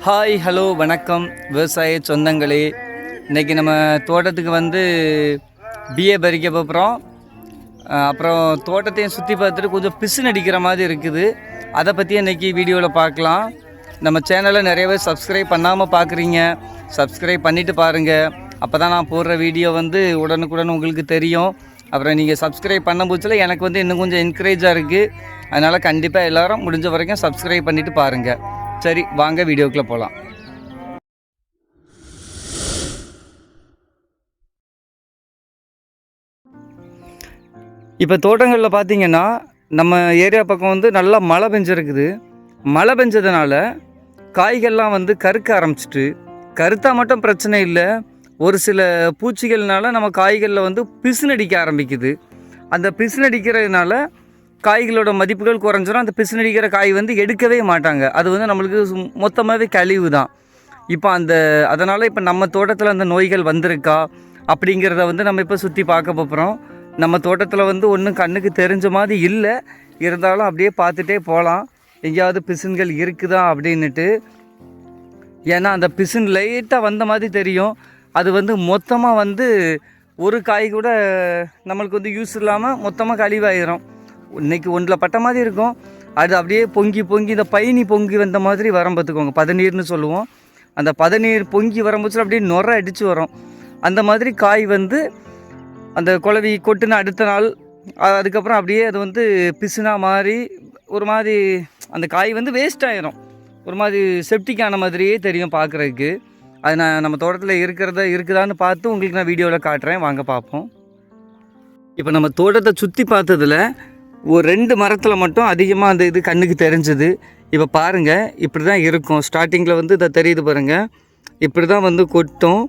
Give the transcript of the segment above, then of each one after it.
Hi hello வணக்கம். விவசாய சொந்தங்களே இன்றைக்கி நம்ம தோட்டத்துக்கு வந்து பிஏ பறிக்க போகிறோம் அப்புறம் தோட்டத்தையும் சுற்றி பார்த்துட்டு கொஞ்சம் பிசுன் அடிக்கிற மாதிரி இருக்குது. அதை பற்றி இன்றைக்கி வீடியோவில் பார்க்கலாம். நம்ம சேனலை நிறையவே சப்ஸ்கிரைப் பண்ணாமல் பார்க்குறீங்க. சப்ஸ்கிரைப் பண்ணிவிட்டு பாருங்கள் அப்போ தான் நான் போடுற வீடியோ வந்து உடனுக்குடன் உங்களுக்கு தெரியும். அப்புறம் நீங்கள் சப்ஸ்கிரைப் பண்ண போச்சில் எனக்கு வந்து இன்னும் கொஞ்சம் என்கரேஜாக இருக்குது அதனால் கண்டிப்பாக எல்லோரும் முடிஞ்ச வரைக்கும் சப்ஸ்கிரைப் பண்ணிவிட்டு பாருங்கள் சரி வாங்க வீடியோக்குள்ளே போகலாம் இப்போ தோட்டங்களில் பார்த்தீங்கன்னா நம்ம ஏரியா பக்கம் வந்து நல்லா மழை பெஞ்சிருக்குது. மழை பெஞ்சதுனால காய்கள்லாம் வந்து கருக்க ஆரம்பிச்சிட்டு கருத்தா மட்டும் பிரச்சனை இல்லை. ஒரு சில பூச்சிகள்னால நம்ம காய்களில் வந்து பிசுனடிக்க ஆரம்பிக்குது. அந்த பிசுனடிக்கிறதுனால காய்களோட மதிப்புகள் குறைஞ்சிரும். அந்த பிசுநடிக்கிற காய் வந்து எடுக்கவே மாட்டாங்க. அது வந்து நம்மளுக்கு மொத்தமாகவே கழிவு தான் இப்போ அந்த அதனால் இப்போ நம்ம தோட்டத்தில் அந்த நோய்கள் வந்திருக்கா? அப்படிங்கிறத வந்து நம்ம இப்போ சுற்றி பார்க்க போகிறோம் நம்ம தோட்டத்தில் வந்து ஒன்றும் கண்ணுக்கு தெரிஞ்ச மாதிரி இல்லை. இருந்தாலும் அப்படியே பார்த்துட்டே போகலாம் எங்கேயாவது பிசுன்கள் இருக்குதா அப்படின்னுட்டு. ஏன்னா அந்த பிசுன் லைட்டாக வந்த மாதிரி தெரியும். அது வந்து மொத்தமாக வந்து ஒரு காய் கூட நம்மளுக்கு வந்து யூஸ் இல்லாமல் மொத்தமாக கழிவாயிரும். இன்னைக்கு ஒன்றில் பட்ட மாதிரி இருக்கும். அது அப்படியே பொங்கி பொங்கி இந்த பயணி பொங்கி வந்த மாதிரி வரம் பார்த்துக்கோங்க. பதநீர்னு சொல்லுவோம். அந்த பதநீர் பொங்கி வரும்போது அப்படியே நொற அடித்து வரும். அந்த மாதிரி காய் வந்து அந்த குழவி கொட்டுன அடுத்த நாள் அதுக்கப்புறம் அப்படியே அது வந்து பிசுனா மாதிரி ஒரு மாதிரி அந்த காய் வந்து வேஸ்ட் ஆயிரும். ஒரு மாதிரி செப்டிக்கான மாதிரியே தெரியும் பார்க்குறதுக்கு. அது நான் நம்ம தோட்டத்தில் இருக்கிறத இருக்குதான்னு பார்த்து உங்களுக்கு நான் வீடியோவில் காட்டுறேன். வாங்க பார்ப்போம். இப்போ நம்ம தோட்டத்தை சுற்றி பார்த்ததுல ஒரு ரெண்டு மரத்தில் மட்டும் அதிகமாக அந்த இது கண்ணுக்கு தெரிஞ்சுது. இப்போ பாருங்கள் இப்படி தான் இருக்கும். ஸ்டார்டிங்கில் வந்து இதை தெரியுது பாருங்கள் இப்படி தான் வந்து கொட்டும்.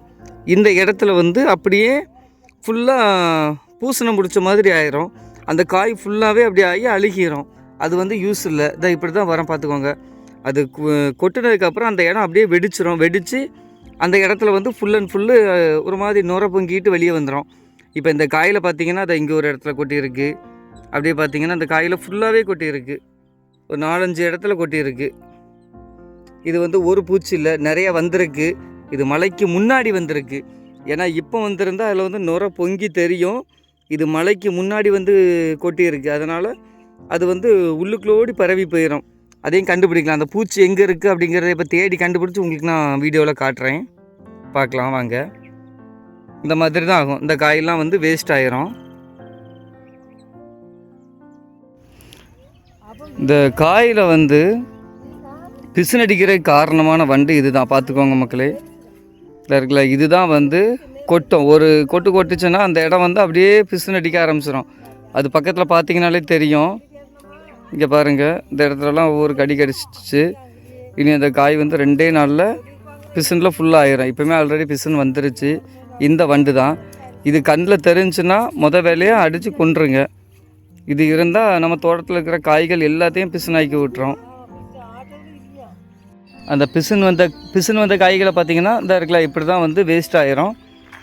இந்த இடத்துல வந்து அப்படியே ஃபுல்லாக பூசணம் பிடிச்ச மாதிரி ஆயிரும். அந்த காய் ஃபுல்லாகவே அப்படி ஆகி அழுகிரும். அது வந்து யூஸ் இல்லை. இதை இப்படி தான் வரம் பார்த்துக்கோங்க. அது கொட்டினதுக்கப்புறம் அந்த இடம் அப்படியே வெடிச்சிரும். வெடித்து அந்த இடத்துல வந்து ஃபுல் அண்ட் ஃபுல்லு ஒரு மாதிரி நுர பொங்கிட்டு வெளியே வந்துடும் இப்போ இந்த காயில் பார்த்தீங்கன்னா அதை இங்கே ஒரு இடத்துல கொட்டியிருக்கு. அப்படியே பார்த்தீங்கன்னா அந்த காயில் ஃபுல்லாகவே கொட்டியிருக்கு. ஒரு நாலஞ்சு இடத்துல கொட்டியிருக்கு. இது வந்து ஒரு பூச்சி இல்லை நிறைய வந்திருக்கு. இது மலைக்கு முன்னாடி வந்திருக்கு. ஏன்னா இப்போ வந்திருந்தால் அதில் வந்து நுர பொங்கி தெரியும். இது மலைக்கு முன்னாடி வந்து கொட்டியிருக்கு. அதனால் அது வந்து உள்ளுக்குள்ளோடி பரவி போயிடும் அதையும் கண்டுபிடிக்கலாம். அந்த பூச்சி எங்கே இருக்குது அப்படிங்கிறத இப்போ தேடி கண்டுபிடிச்சி உங்களுக்கு நான் வீடியோவில் காட்டுறேன். பார்க்கலாம் வாங்க. இந்த மாதிரி தான் ஆகும். இந்த காயெல்லாம் வந்து வேஸ்ட் ஆயிரும். இந்த காயில் வந்து பிசுனடிக்கிற காரணமான வண்டு இதுதான். பார்த்துக்கோங்க மக்களே. இதில் இருக்குல்ல இதுதான் வந்து கொட்டும். ஒரு கொட்டு கொட்டுச்சுன்னா அந்த இடம் வந்து அப்படியே பிசுனடிக்க ஆரம்பிச்சிடும் அது பக்கத்தில் பார்த்தீங்கனாலே தெரியும். இங்கே பாருங்கள் இந்த இடத்துலலாம் ஒவ்வொரு கடி கடிச்சிச்சு. இனி அந்த காய் வந்து ரெண்டே நாளில் பிசுனில் ஃபுல்லாக ஆயிரும். இப்போமே ஆல்ரெடி பிசுன் வந்துருச்சு. இந்த வண்டு தான் இது கண்ணில் தெரிஞ்சுன்னா முத வேலையாக அடித்து கொண்டுருங்க இது இருந்தால் நம்ம தோட்டத்தில் இருக்கிற காய்கள் எல்லாத்தையும் பிசுனாக்கி விட்டுறோம் அந்த பிசுன் வந்த பிசுன் வந்த காய்களை பார்த்திங்கன்னா இந்த இருக்குல்ல இப்படி தான் வந்து வேஸ்ட் ஆயிரும்.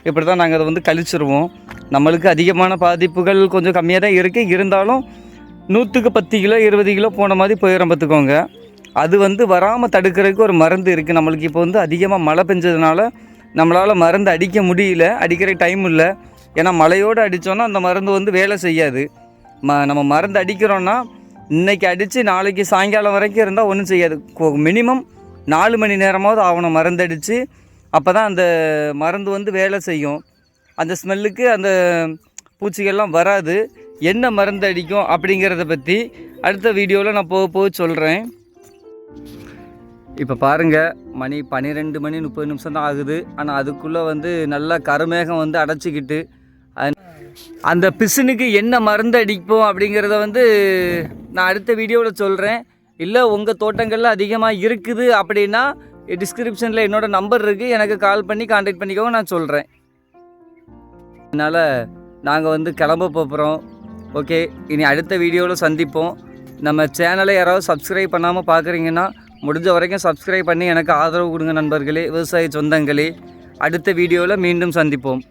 இப்படி தான் நாங்கள் அதை வந்து கழிச்சிருவோம். நம்மளுக்கு அதிகமான பாதிப்புகள் கொஞ்சம் கம்மியாக தான் இருக்குது இருந்தாலும் நூற்றுக்கு பத்து கிலோ இருபது கிலோ போன மாதிரி போயிடும் பார்த்துக்கோங்க. அது வந்து வராமல் தடுக்கிறதுக்கு ஒரு மருந்து இருக்குது நம்மளுக்கு இப்போ வந்து அதிகமாக மழை பெஞ்சதுனால நம்மளால் மருந்து அடிக்க முடியல. அடிக்கிற டைம் இல்லை. ஏன்னா மழையோடு அடித்தோன்னா அந்த மருந்து வந்து வேலை செய்யாது. ம நம்ம மருந்து அடிக்கிறோன்னா இன்றைக்கி அடித்து நாளைக்கு சாயங்காலம் வரைக்கும் இருந்தால் ஒன்றும் செய்யாது. மினிமம் நாலு மணி நேரமாவது ஆகணும் மருந்து அடித்து அப்போ தான் அந்த மருந்து வந்து வேலை செய்யும். அந்த ஸ்மெல்லுக்கு அந்த பூச்சிகள்லாம் வராது. என்ன மருந்து அடிக்கும் அப்படிங்கிறத பற்றி அடுத்த வீடியோவில் நான் போக போக சொல்கிறேன் இப்போ பாருங்கள் மணி பன்னிரெண்டு மணி முப்பது நிமிஷம் தான் ஆகுது. ஆனால் அதுக்குள்ளே வந்து நல்லா கருமேகம் வந்து அடைச்சிக்கிட்டு அந்த பிசுனுக்கு என்ன மருந்து அடிப்போம் அப்படிங்கிறத வந்து நான் அடுத்த வீடியோவில் சொல்கிறேன் இல்லை உங்கள் தோட்டங்களில் அதிகமாக இருக்குது அப்படின்னா டிஸ்கிரிப்ஷனில் என்னோடய நம்பர் இருக்குது எனக்கு கால் பண்ணி காண்டாக்ட் பண்ணிக்கோங்க நான் சொல்கிறேன் அதனால் நாங்கள் வந்து கிளம்ப போகிறோம் ஓகே இனி அடுத்த வீடியோவில் சந்திப்போம். நம்ம சேனலை யாராவது சப்ஸ்கிரைப் பண்ணாமல் பார்க்குறீங்கன்னா முடிஞ்ச வரைக்கும் சப்ஸ்கிரைப் பண்ணி எனக்கு ஆதரவு கொடுங்க நண்பர்களே விவசாய சொந்தங்களே. அடுத்த வீடியோவில் மீண்டும் சந்திப்போம்.